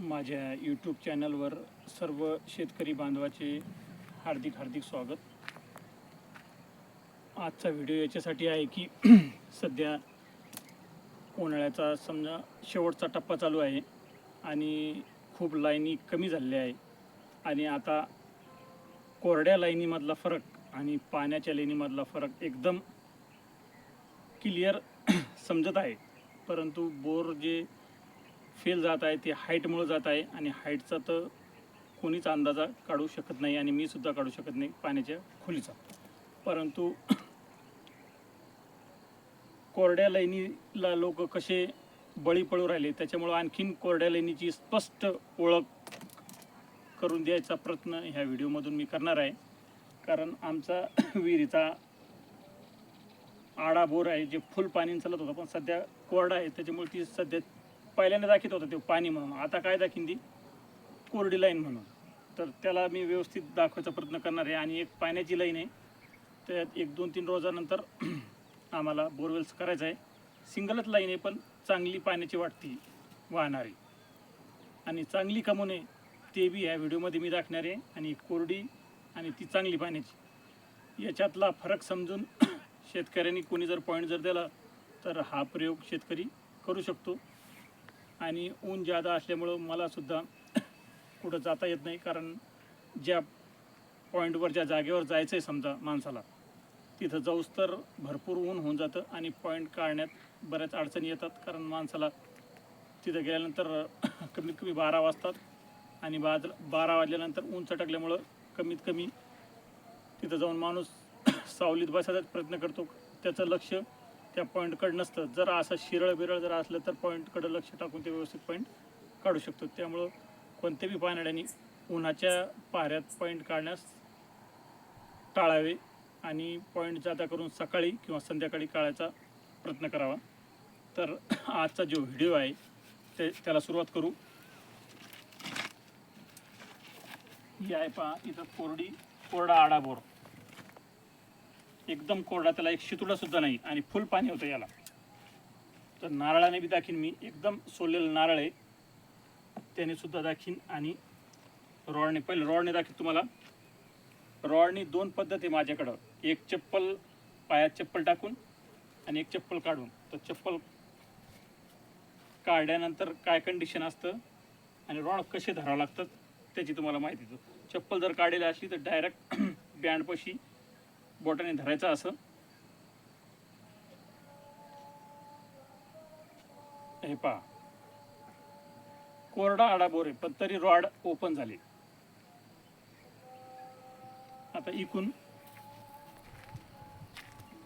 माझ्या यूट्यूब चॅनलवर सर्व शेतकरी बांधवाचे हार्दिक हार्दिक स्वागत. आजचा व्हिडिओ याच्यासाठी आहे की सध्या उन्हाळ्याचा समजा शेवटचा टप्पा चालू आहे आणि खूप लाईनी कमी झालेल्या आहे. आणि आता कोरड्या लाईनीमधला फरक आणि पाण्याच्या लाईनीमधला फरक एकदम क्लिअर समजत आहे. परंतु बोर जे फेल जात आहे ते हाईटमुळं जात आहे आणि हाईटचा तर कोणीच अंदाजा काढू शकत नाही आणि मी सुद्धा काढू शकत नाही पाण्याच्या खोलीचा. परंतु कोरड्या लाईनीला लोक कसे बळी पडू राहिले त्याच्यामुळं आणखीन कोरड्या लाईनीची स्पष्ट ओळख करून द्यायचा प्रयत्न ह्या व्हिडिओमधून मी करणार आहे. कारण आमचा विहिरीचा आडा बोर आहे जे फुल पाणी चालत होतं पण सध्या कोरडा आहे त्याच्यामुळे ती सध्या पहिल्यांदा दाखवत होतं ते पाणी म्हणून. आता काय दाखीन ती? कोरडी लाईन म्हणून. तर त्याला मी व्यवस्थित दाखवायचा प्रयत्न करणार आहे. आणि एक पाण्याची लाईन आहे. त्यात एक दोन तीन रोजानंतर आम्हाला बोरवेल्स करायचं आहे. सिंगलच लाईन आहे पण चांगली पाण्याची वाटती वाहणारी. आणि चांगली कमवणे ते बी ह्या व्हिडिओमध्ये मी दाखणार आहे. आणि कोरडी आणि ती चांगली पाण्याची. याच्यातला फरक समजून शेतकऱ्यांनी कोणी जर पॉईंट जर दिला तर हा प्रयोग शेतकरी करू शकतो. आणि ऊन जादा असल्यामुळं मलासुद्धा कुठं जाता येत नाही कारण ज्या पॉईंटवर ज्या जागेवर जायचं आहे समजा माणसाला तिथं जाऊस तर भरपूर ऊन होऊन जातं आणि पॉईंट काढण्यात बऱ्याच अडचणी येतात कारण माणसाला तिथं गेल्यानंतर कमीत कमी बारा वाजतात आणि बाज बारा वाजल्यानंतर ऊन चटकल्यामुळं कमीत कमी तिथं जाऊन माणूस सावलीत बसायचा प्रयत्न करतो. त्याचं लक्ष त्या पॉईंटकडे नसतं. जर असं शिरळ बिरळ जर असलं तर पॉईंटकडे लक्ष टाकून ते व्यवस्थित पॉईंट काढू शकतो. त्यामुळं कोणत्याही पाण्याड्यानी उन्हाच्या पाऱ्यात पॉईंट काढण्यास टाळावे आणि पॉईंट जादा करून सकाळी किंवा संध्याकाळी काढायचा प्रयत्न करावा. तर आजचा जो व्हिडिओ आहे ते त्याला सुरुवात करू. ही आहे पहा इथं कोरडी कोरडा आडाबोर एकदम कोरडा त्याला एक शितुडा सुद्धा नाही आणि फुल पाणी होतं याला. तर नारळाने बी दाखीन मी. एकदम सोललेलं नारळ आहे त्याने सुद्धा दाखीन आणि रॉडने पहिले रॉडने दाखीन तुम्हाला. रॉडनी दोन पद्धत आहे माझ्याकडं. एक चप्पल पायात चप्पल टाकून आणि एक चप्पल काढून. तर चप्पल काढल्यानंतर काय कंडिशन असतं आणि रॉड कसे धरावं लागतात त्याची तुम्हाला माहिती देतो. चप्पल जर काढलेली असली तर डायरेक्ट बँडपाशी बोटाने धरायचं असं. हे पहा. कोरडा आडा बोर पण तरी रॉड ओपन झाली. आता इकून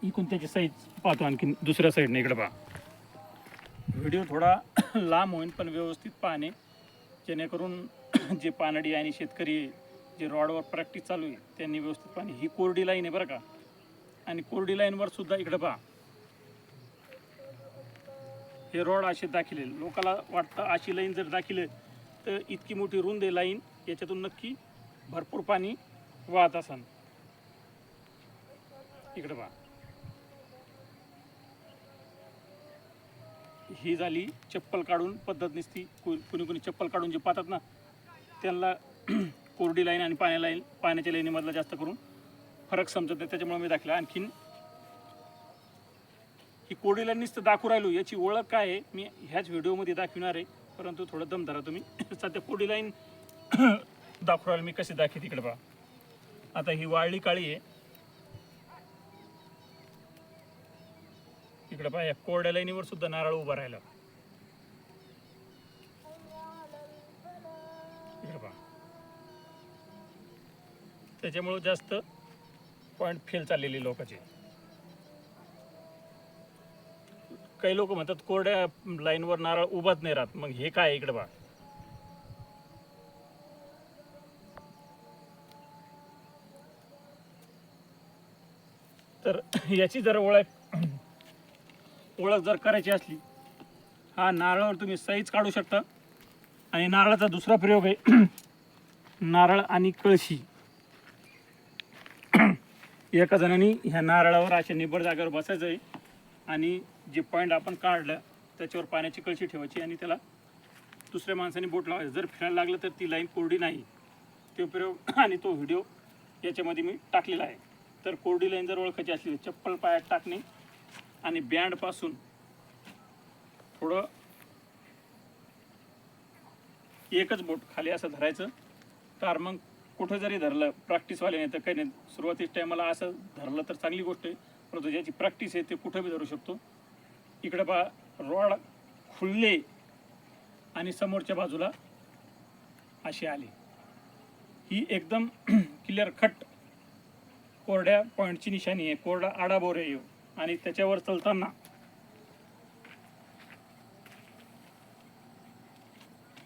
इकून त्याची साईज पाहतो आणखी दुसऱ्या साईडने इकडे पहा. व्हिडिओ थोडा लांब होईल पण व्यवस्थित पाहणे. जेणेकरून जे पानडी आणि शेतकरी जे रॉडवर प्रॅक्टिस चालू आहे त्यांनी व्यवस्थित पाणी. ही कोरडी लाईन आहे बरं का. आणि कोरडी लाईनवर सुद्धा इकडे पहा. हे रॉड असे दाखिले लोकाला वाटतं अशी लाईन जर दाखिले तर इतकी मोठी रुंद आहे लाईन याच्यातून नक्की भरपूर पाणी वाहत असन. इकडे पहा. ही झाली चप्पल काढून पद्धत नसती. को- कोणी कोणी चप्पल काढून जे पाहतात ना त्यांना कोरडी लाईन आणि पाण्या लाईन पाण्याच्या लाईनीमधला जास्त करून फरक समजत नाही. त्याच्यामुळे मी दाखला. आणखीन ही कोरडी लाईन नुसतं दाखवू राहिलो याची ओळख काय आहे मी ह्याच व्हिडिओमध्ये दाखवणार आहे. परंतु थोडं दम धरा तुम्ही. सध्या कोरडी लाईन दाखवू राहिलो मी कशी दाखवी तिकडे पहा आता ही वाळली काळी आहे. इकडे पहा या कोरड्या लाईनीवर सुद्धा नारळ उभा राहिला इकडे पहा त्याच्यामुळं जास्त पॉईंट फेल चाललेली लोकांचे. काही लोक म्हणतात कोरड्या लाईनवर नारळ उभाच नाही राहत. मग हे काय इकडे बा तर याची जर ओळख ओळख जर करायची असली हा नारळावर तुम्ही साईज काढू शकता. आणि नारळाचा दुसरा प्रयोग आहे नारळ आणि कळशी. एका जणांनी ह्या नारळावर अशा निबर जागेवर बसायचं आहे. आणि जे पॉईंट आपण काढलं त्याच्यावर पाण्याची कळशी ठेवायची आणि त्याला दुसऱ्या माणसाने बोट लावायचं. जर फिरायला लागलं तर ती लाईन कोरडी नाही. तो प्रयोग आणि तो व्हिडिओ याच्यामध्ये मी टाकलेला आहे. तर कोरडी लाईन जर ओळखायची असली तर चप्पल पायात टाकणे आणि बँडपासून थोडं एकच बोट खाली असं धरायचं. तर मग कुठं जरी धरलं प्रॅक्टिसवाल्याने नाही तर काही नाही. सुरुवातीच टायमाला असं धरलं तर चांगली गोष्ट आहे. परंतु ज्याची प्रॅक्टिस आहे ते कुठं बी धरू शकतो. इकडं पहा रॉड खुलले आणि समोरच्या बाजूला अशी आली. ही एकदम क्लिअर खट कोरड्या पॉईंटची निशाणी आहे. कोरडा आडाबोर आहे. आणि त्याच्यावर चालताना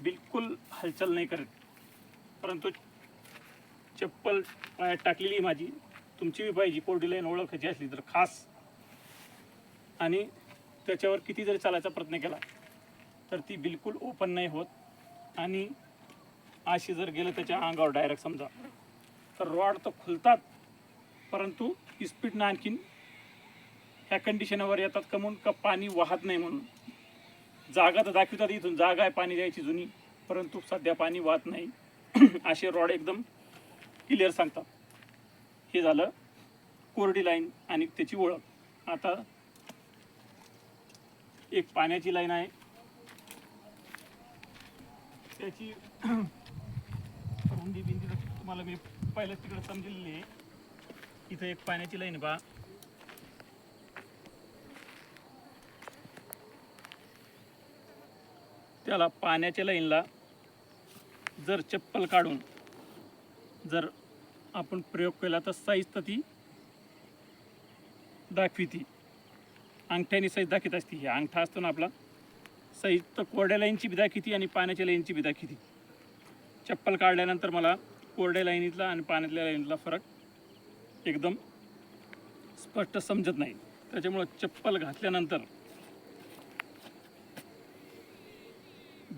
बिलकुल हालचाल नाही करत. परंतु चप्पल पायात टाकलेली आहे माझी. तुमची बी पाहिजे. कोरडी लाईन ओळखायची असली तर खास. आणि त्याच्यावर किती जरी चालायचा प्रयत्न केला तर ती बिलकुल ओपन नाही होत. आणि अशी जर गेलं त्याच्या अंगावर डायरेक्ट समजा. तर रॉड तर खुलतात परंतु स्पीडनं आणखीन ह्या कंडिशनवर येतात कमून का पाणी वाहत नाही म्हणून. जागा तर दाखवतात इथून. जागा आहे पाणी द्यायची जुनी परंतु सध्या पाणी वाहत नाही. असे रॉड एकदम क्लिअर सांगतात. हे झालं कोरडी लाईन आणि त्याची ओळख. आता एक पाण्याची लाईन आहे. त्याची रुंदी बिंदी तुम्हाला मी पहिलं तिकडे समजलेली आहे. इथं एक पाण्याची लाईन बा. त्याला पाण्याच्या लाईनला जर चप्पल काढून जर आपण प्रयोग केला तर साईज तर ती दाखवी ती अंगठ्याने साईज दाखवत असते. ही अंगठा असतो ना आपला साईज तर कोरड्या लाईनची बी दाखवती आणि पाण्याच्या लाईनची बी दाखवती. चप्पल काढल्यानंतर मला कोरड्या लाईनीतला आणि पाण्यातल्या लाईनीतला फरक एकदम स्पष्ट समजत नाही. त्याच्यामुळं चप्पल घातल्यानंतर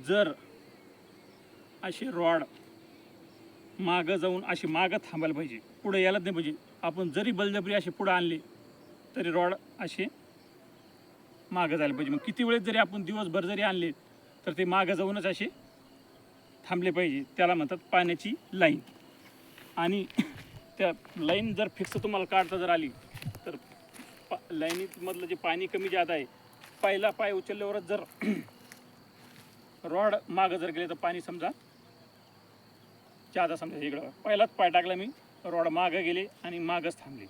जर अशी रॉड मागं जाऊन अशी मागं थांबायला पाहिजे. पुढे यायलाच नाही पाहिजे. आपण जरी बलजबरी अशी पुढं आणली तरी रॉड असे मागं जायला पाहिजे. मग किती वेळेस जरी आपण दिवसभर जरी आणले तर ते मागं जाऊनच असे थांबले पाहिजे. त्याला म्हणतात पाण्याची लाईन. आणि त्या लाईन जर फिक्स तुम्हाला काढता जर आली तर पा लाईनीमधलं जे पाणी कमी जादा आहे पहिला पाय उचलल्यावरच जर रॉड मागं जर गेले तर पाणी समजा जादा समजा इकडं. पहिलाच पाय टाकला मी रॉड मागं गेले आणि मागच थांबले.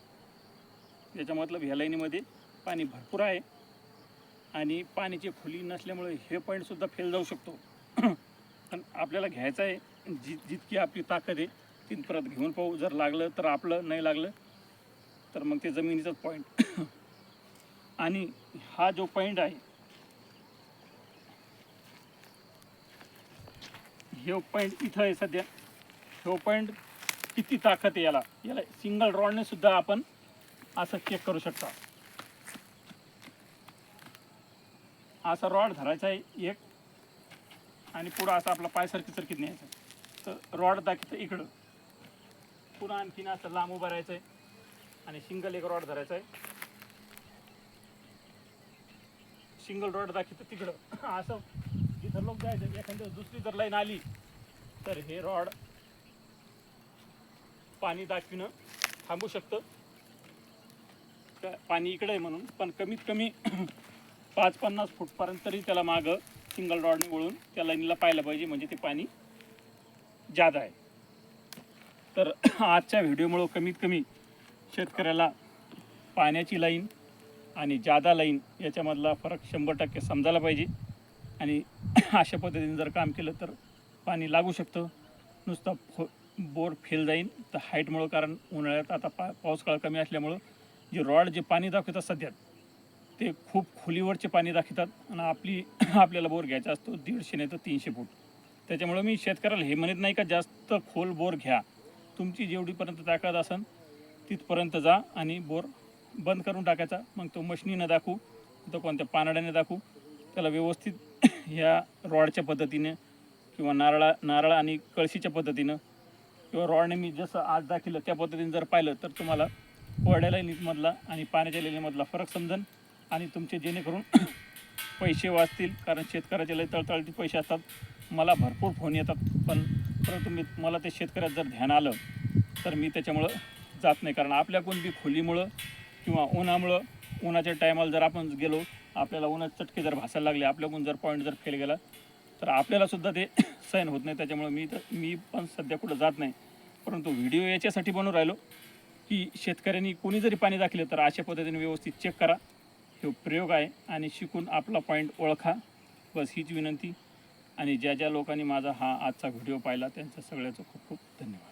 याचा मतलब ह्या लाईनीमध्ये पाणी भरपूर आहे आणि पाण्याची खोली नसल्यामुळे हे पॉईंटसुद्धा फेल जाऊ शकतो. पण आपल्याला घ्यायचं आहे जि जितकी आपली ताकद आहे तिथपर्यंत घेऊन पाहू. जर लागलं तर आपलं नाही लागलं तर मग ते जमिनीचाच पॉईंट आणि हा जो पॉईंट आहे हे पॉईंट इथं आहे सध्या. हे पॉईंट किती ताकद आहे याला? याला सिंगल रॉडने सुद्धा आपण असं चेक करू शकता. असा रॉड धरायचा आहे एक. आणि पुढं असं आपला पाय सरकी सरकीत न्यायचा तर रॉड दाखवतं इकडं. पुन्हा आणखीन असं लांब उभं राहायचं आहे. आणि सिंगल एक रॉड धरायचा आहे. सिंगल रॉड दाखवतं तिकडं. असं जिथं लोक जायचं एखाद्या दुसरी जर लाईन आली तर हे रॉड पाणी दाखविणं थांबू शकतं. त्या- पाणी इकडे आहे म्हणून पण कमीत कमी पाच पन्नास फूटपर्यंत तरी त्याला मागं सिंगल रॉडने वळून त्या लाईनीला पाहायला पाहिजे म्हणजे ते पाणी जादा आहे. तर आजच्या व्हिडिओमुळं कमीत कमी शेतकऱ्याला पाण्याची लाईन आणि जादा लाईन याच्यामधला फरक शंभर टक्के समजायला पाहिजे. आणि अशा पद्धतीने जर काम केलं तर पाणी लागू शकतं. नुसतं फो बोर फेल जाईन तर हाईटमुळं कारण उन्हाळ्यात आता पा पाऊस काळ कमी असल्यामुळं जे रॉड जे पाणी दाखवतात सध्या ते खूप खोलीवरचे पाणी दाखवतात आणि आपली आपल्याला बोर घ्यायचा असतो दीडशे नाही तर तीनशे फूट. त्याच्यामुळं मी शेतकऱ्याला हे म्हणत नाही का जास्त खोल बोर घ्या. तुमची जेवढीपर्यंत ताकद असेल तिथपर्यंत जा आणि बोर बंद करून टाकायचा. मग तो मशनीनं दाखवू तो कोणत्या पानड्याने दाखवू त्याला व्यवस्थित ह्या रॉडच्या पद्धतीने किंवा नारळा नारळ आणि कळशीच्या पद्धतीनं किंवा रॉडने मी जसं आज दाखवलं त्या पद्धतीने जर पाहिलं तर तुम्हाला कोरड्या लाईनीमधला आणि पाण्याच्या लाईनीमधला फरक समजेल आणि तुमचे जेणेकरून पैसे वाचतील कारण शेतकऱ्याचे लय तळतळती पैसे असतात. मला भरपूर फोन येतात पण परंतु मी मला ते शेतकऱ्यात जर ध्यान आलं तर मी त्याच्यामुळं जात नाही. कारण आपल्या कोणती खोलीमुळं किंवा उन्हामुळं उन्हाच्या टायमाला जर आपण गेलो आपल्याला उन्हात चटके जर भासायला लागले आपल्याकडून जर पॉईंट जर फेल गेला तर आपल्याला सुद्धा ते सहन होत नाही. त्याच्यामुळे मी तर मी पण सध्या कुठं जात नाही. परंतु व्हिडिओ याच्यासाठी बनवून राहिलो की शेतकऱ्यांनी कोणी जरी पाणी दाखले तर अशा पद्धतीने व्यवस्थित चेक करा. हे प्रयोग आहे आणि शिकून आपला पॉईंट ओळखा. बस हीच विनंती आणि ज्या ज्या लोकांनी माझा हा आजचा व्हिडिओ पाहिला त्यांचं सगळ्याचं खूप खूप धन्यवाद.